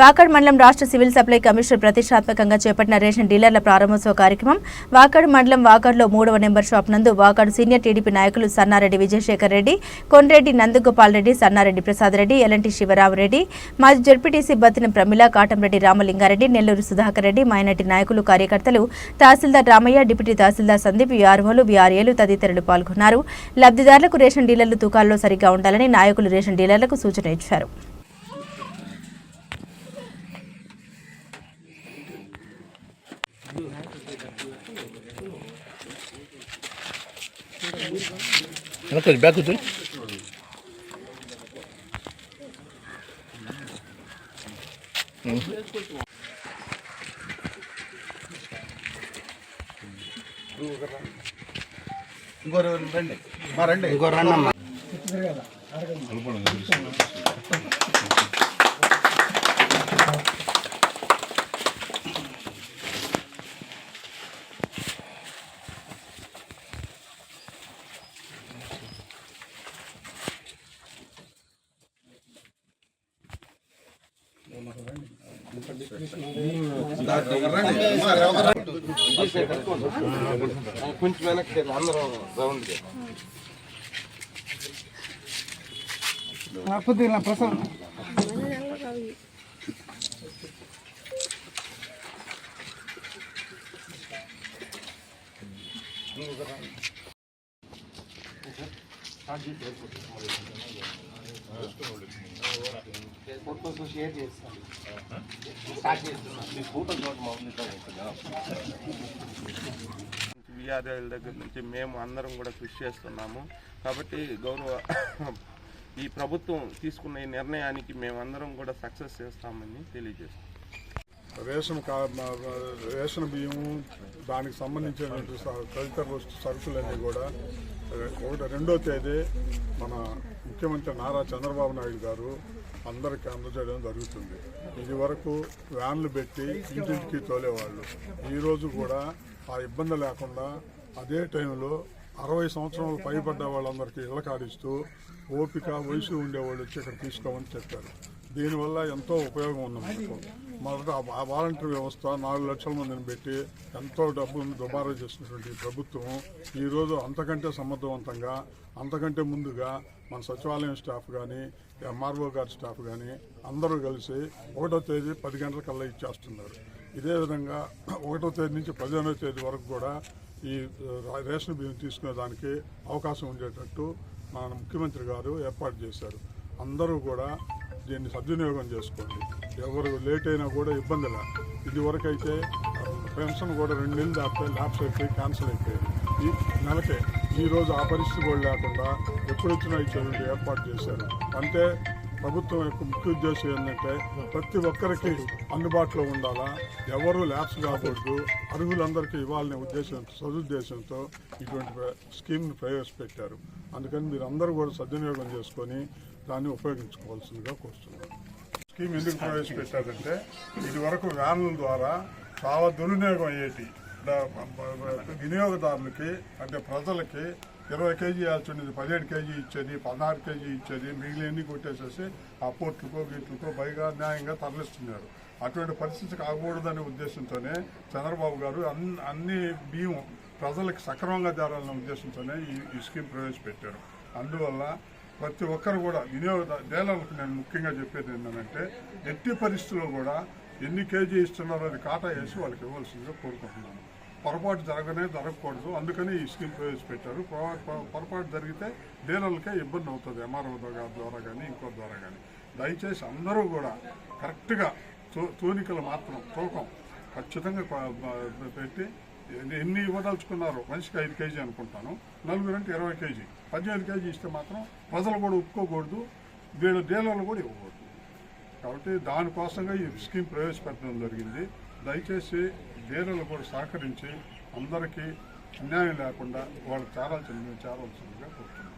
వాకాడ్ మండలం రాష్ట్ర civil supply commissioner ప్రతిష్టాత్మకంగా చేపట్టిన రేషన్ డీలర్ల ప్రారంభోత్సవ కార్యక్రమం వాకాడ్ మండలం వాకాడ్లో మూడవ నెంబర్ షాప్ నందు వాకాడ్ సీనియర్ టీడీపీ నాయకులు సన్నారెడ్డి విజయశేఖర్ రెడ్డి కొండ్రెడ్డి నందగోపాల్ రెడ్డి సన్నారెడ్డి ప్రసాద్ రెడ్డి ఎలంటి శివరామరెడ్డి మాజీ జడ్పీటీసీ బతిన ప్రమిళ కాటంరెడ్డి రామలింగారెడ్డి నెల్లూరు సుధాకర్ రెడ్డి మైనటి నాయకులు కార్యకర్తలు తహసీల్దార్ రామయ్య డిప్యూటీ తహసీల్దార్ సందీప్ విఆర్ఓలు విఆర్ఏలు తదితరులు పాల్గొన్నారు. లబ్ధిదారులకు రేషన్ డీలర్లు తూకాల్లో సరిగ్గా ఉండాలని నాయకులు రేషన్ డీలర్లకు సూచన ఇచ్చారు. వెనక్కి బ్యాక్ కూర్చొని ఇంకో రండి మా రండి ఇంకో రండి అమ్మా కొంచెం వెనక్కి అందరూ రౌండ్ ప్రసాద్. షేర్ చేస్తాను స్టార్ట్ విఆర్ఎల్ దగ్గర నుంచి మేము అందరం కూడా కృషి చేస్తున్నాము. కాబట్టి గౌరవ ఈ ప్రభుత్వం తీసుకున్న ఈ నిర్ణయానికి మేమందరం కూడా సక్సెస్ చేస్తామని తెలియజేస్తాం రేషన్ రేషన్ బియ్యము దానికి సంబంధించినటువంటి తదితర సరుకులన్నీ కూడా ఒకటి రెండో తేదీ మన ముఖ్యమంత్రి నారా చంద్రబాబు నాయుడు గారు అందరికీ అందజేయడం జరుగుతుంది. ఇది వరకు వ్యాన్లు పెట్టి ఇంటింటికి తోలేవాళ్ళు. ఈరోజు కూడా ఆ ఇబ్బంది లేకుండా అదే టైంలో అరవై సంవత్సరాలు పైబడ్డ వాళ్ళందరికీ ఇళ్ళ కాడిస్తూ ఓపిక వయసు ఉండేవాళ్ళు వచ్చి ఇక్కడ తీసుకోమని చెప్పారు. దీనివల్ల ఎంతో ఉపయోగం ఉంది మనకు మొదట ఆ- వాలంటీర్ వ్యవస్థ నాలుగు లక్షల మందిని పెట్టి ఎంతో డబ్బును దుబారా చేసినటువంటి ప్రభుత్వం ఈరోజు అంతకంటే సమర్థవంతంగా అంతకంటే ముందుగా మన సచివాలయం స్టాఫ్ కానీ ఎంఆర్ఓ గారి స్టాఫ్ కానీ అందరూ కలిసి ఒకటో తేదీ పది గంటలకల్లా ఇచ్చేస్తున్నారు. ఇదే విధంగా ఒకటో తేదీ నుంచి పదిహేనో తేదీ వరకు కూడా ఈ రేషన్ బియ్యం తీసుకునేదానికి అవకాశం ఉండేటట్టు మన ముఖ్యమంత్రి గారు ఏర్పాటు చేశారు. అందరూ కూడా దీన్ని సద్వినియోగం చేసుకోండి. ఎవరు లేట్ అయినా కూడా ఇబ్బందిలా ఇది వరకు అయితే పెన్షన్ కూడా రెండు నెలలు దాటితే ల్యాప్స్ అయిపోయి క్యాన్సిల్ అయిపోయింది. ఈ నెలకే ఈ రోజు ఆ పరిస్థితి కూడా లేకుండా ఎప్పుడు వచ్చినా ఇచ్చేటువంటి ఏర్పాటు చేశారు. అంటే ప్రభుత్వం యొక్క ముఖ్య ఉద్దేశం ఏంటంటే ప్రతి ఒక్కరికి అందుబాటులో ఉండాలా? ఎవరు ల్యాబ్స్ కాకూడదు అర్హులందరికీ ఇవ్వాలనే ఉద్దేశంతో సదుద్దేశంతో ఇటువంటి స్కీమ్ని ప్రవేశపెట్టారు. అందుకని మీరు అందరూ కూడా సద్వినియోగం చేసుకొని దాన్ని ఉపయోగించుకోవాల్సిందిగా కోరుతున్నాను. స్కీమ్ ఎందుకు ప్రవేశపెట్టారంటే ఇది వరకు వ్యాన్ల ద్వారా చాలా దుర్వినియోగం అయ్యేటి. వినియోగదారులకి అంటే ప్రజలకి ఇరవై కేజీ ఇవ్వాల్సింది పదిహేడు కేజీ ఇచ్చేది పదహారు కేజీ ఇచ్చేది మిగిలినన్ని కొట్టేసేసి ఆ పోర్టులకో వీటికో పైగా న్యాయంగా తరలిస్తున్నారు. అటువంటి పరిస్థితి కాకూడదనే ఉద్దేశంతోనే చంద్రబాబు గారు అన్ని అన్ని బియ్యం ప్రజలకు సక్రమంగా చేరాలనే ఉద్దేశంతోనే ఈ స్కీమ్ ప్రవేశపెట్టారు. అందువల్ల ప్రతి ఒక్కరు కూడా వినియోగ డీలర్లకు నేను ముఖ్యంగా చెప్పేది ఏంటంటే ఎట్టి పరిస్థితుల్లో కూడా ఎన్ని కేజీ ఇస్తున్నారో అది కాటా వేసి వాళ్ళకి ఇవ్వాల్సిందిగా కోరుకుంటున్నాను. పొరపాటు జరగనే జరగకూడదు. అందుకని ఈ స్కీమ్ ప్రవేశపెట్టారు. పొరపాటు జరిగితే డీలర్లకే ఇబ్బంది అవుతుంది. ఎంఆర్ఓ ద్వారా కానీ ఇంకో ద్వారా కానీ దయచేసి అందరూ కూడా కరెక్ట్గా తూ తూనికలు మాత్రం తూకం ఖచ్చితంగా పెట్టి ఎన్ని- ఇవ్వదలుచుకున్నారు ఇవ్వదలుచుకున్నారో మనిషికి ఐదు కేజీ అనుకుంటాను. నలుగురు అంటే ఇరవై కేజీ. పద్దెనిమిది కేజీ ఇస్తే మాత్రం ప్రజలు కూడా ఒప్పుకోకూడదు వీళ్ళ డీలర్లు కూడా ఇవ్వకూడదు. కాబట్టి దానికోసంగా ఈ స్కీమ్ ప్రవేశపెట్టడం జరిగింది. దయచేసి డీలర్లు కూడా సహకరించి అందరికీ అన్యాయం లేకుండా వాళ్ళు చారాల్సింది చేరాల్సిందిగా కోరుతున్నాను.